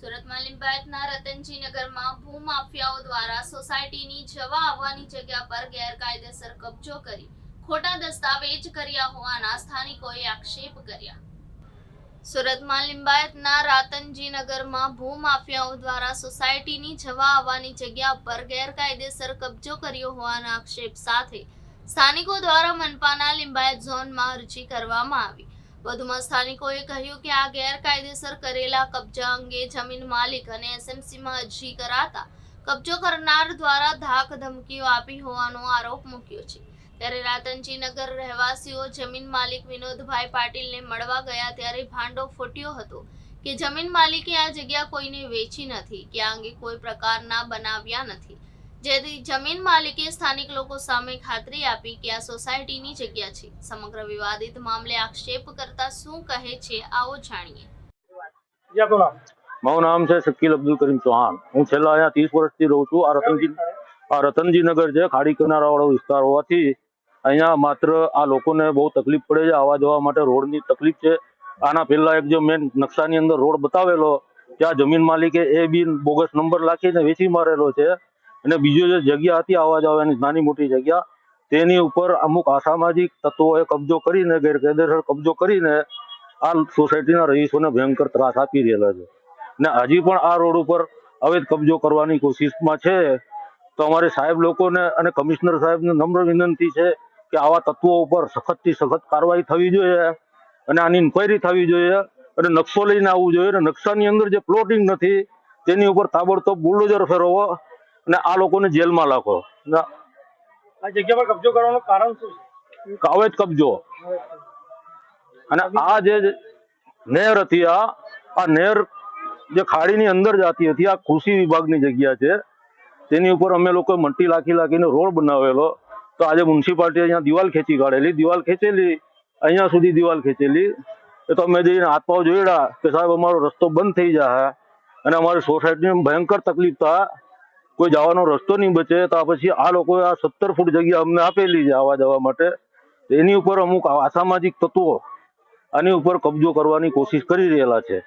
સુરતમાં લિંબાયતના રતનજી નગરમાં ભૂમાફિયાઓ દ્વારા સોસાયટીની જવા આવવાની જગ્યા પર ગેરકાયદેસર કબજો કરી ખોટા દસ્તાવેજ કર્યા હોવાના સ્થાનિકોએ આક્ષેપ કર્યા. સુરતમાં લિંબાયતના રાતનજી નગરમાં ભૂમાફિયાઓ દ્વારા સોસાયટીની જવા આવવાની જગ્યા પર ગેરકાયદેસર કબજો કર્યો હોવાના આક્ષેપ સાથે સ્થાનિકો દ્વારા મનપાના લિંબાયત ઝોનમાં અરજી કરવામાં આવી. વધુમાં સ્થાનિકોએ કહ્યું કે આ ગેરકાયદેસર કરેલા કબજા અંગે જમીન માલિક અને એસએમસીમાં અરજી કરાતા કબજો કરનાર દ્વારા ધાક ધમકીઓ આપી હોવાનો આરોપ મૂક્યો છે. ત્યારે રાતનજી નગર રહેવાસીઓ જમીન માલિક વિનોદભાઈ પાટીલને મળવા ગયા ત્યારે ભાંડો ફૂટ્યો હતો કે જમીન માલિકે આ જગ્યા કોઈને વેચી નથી, કે આ અંગે કોઈ પ્રકારના બનાવ્યા નથી. જેથી જમીન માલિકે સ્થાનિક લોકો સામે ખાતરી આપી કે આ સોસાયટીની જગ્યા છે. સમગ્ર વિવાદિત મામલે આક્ષેપ કરતા શું કહે છે આવો જાણીએ. મારું નામ છે શકીલ અબ્દુલ કરીમ ચૌહાણ. હું છેલ્લા અહીંયા ત્રીસ વર્ષથી રહું છું. આ રતનજી આ રતનજી નગર છે ખાડી કિનારા વાળો વિસ્તાર હોવાથી અહીંયા માત્ર આ લોકોને બહુ તકલીફ પડે છે. આવવા જવા માટે રોડની તકલીફ છે. આના પહેલા એક જે મેન નકશાની અંદર રોડ બતાવેલો ત્યાં જમીન માલિકે એ બી બોગસ નંબર લાખીને વેચી મારેલો છે. અને બીજો જે જગ્યા હતી આવવા જવાની નાની મોટી જગ્યા, તેની ઉપર અમુક અસામાજિક તત્વોએ કબજો કરીને, ગેરકાયદેસર કબજો કરીને આ સોસાયટીના રહીશોને ભયંકર ત્રાસ આપી રહેલા છે. ને હજી પણ આ રોડ ઉપર અવૈધ કબજો કરવાની કોશિશમાં છે. તો અમારે સાહેબ લોકોને અને કમિશનર સાહેબને નમ્ર વિનંતી છે કે આવા તત્વો ઉપર સખતથી સખત કાર્યવાહી થવી જોઈએ અને આની ઇન્ક્વાયરી થવી જોઈએ અને નકશો લઈને આવવું જોઈએ. અને નકશાની અંદર જે પ્લોટિંગ નથી, તેની ઉપર તાબડતોબ બુલડોઝર ફેરવો અને આ લોકોને જેલમાં લખો. ને આ જગ્યા પર કબજો કરવાનું કારણ શું છે? અવૈધ કબજો. અને આ જે નહેર હતી આ આ નહેર જે ખાડીની અંદર જતી હતી આ કૃષિ વિભાગની જગ્યા છે તેની ઉપર અમે લોકો મટ્ટી લાખી લાખીને રોડ બનાવેલો. તો આજે મ્યુનિસિપાલિટી અહીંયા દિવાલ ખેંચી કાઢેલી. દિવાલ ખેંચેલી અહીંયા સુધી દિવાલ ખેંચેલી. એ તો અમે જઈને હાથ પાવ જોયડા કે સાહેબ અમારો રસ્તો બંધ થઈ જાય અને અમારી સોસાયટીને ભયંકર તકલીફ થાય કોઈ જવાનો રસ્તો નહીં બચે, તો પછી આ લોકોએ આ સત્તર ફૂટ જગ્યા અમને આપેલી છે આવવા જવા માટે. એની ઉપર અમુક અસામાજિક તત્વો આની ઉપર કબજો કરવાની કોશિશ કરી રહેલા છે.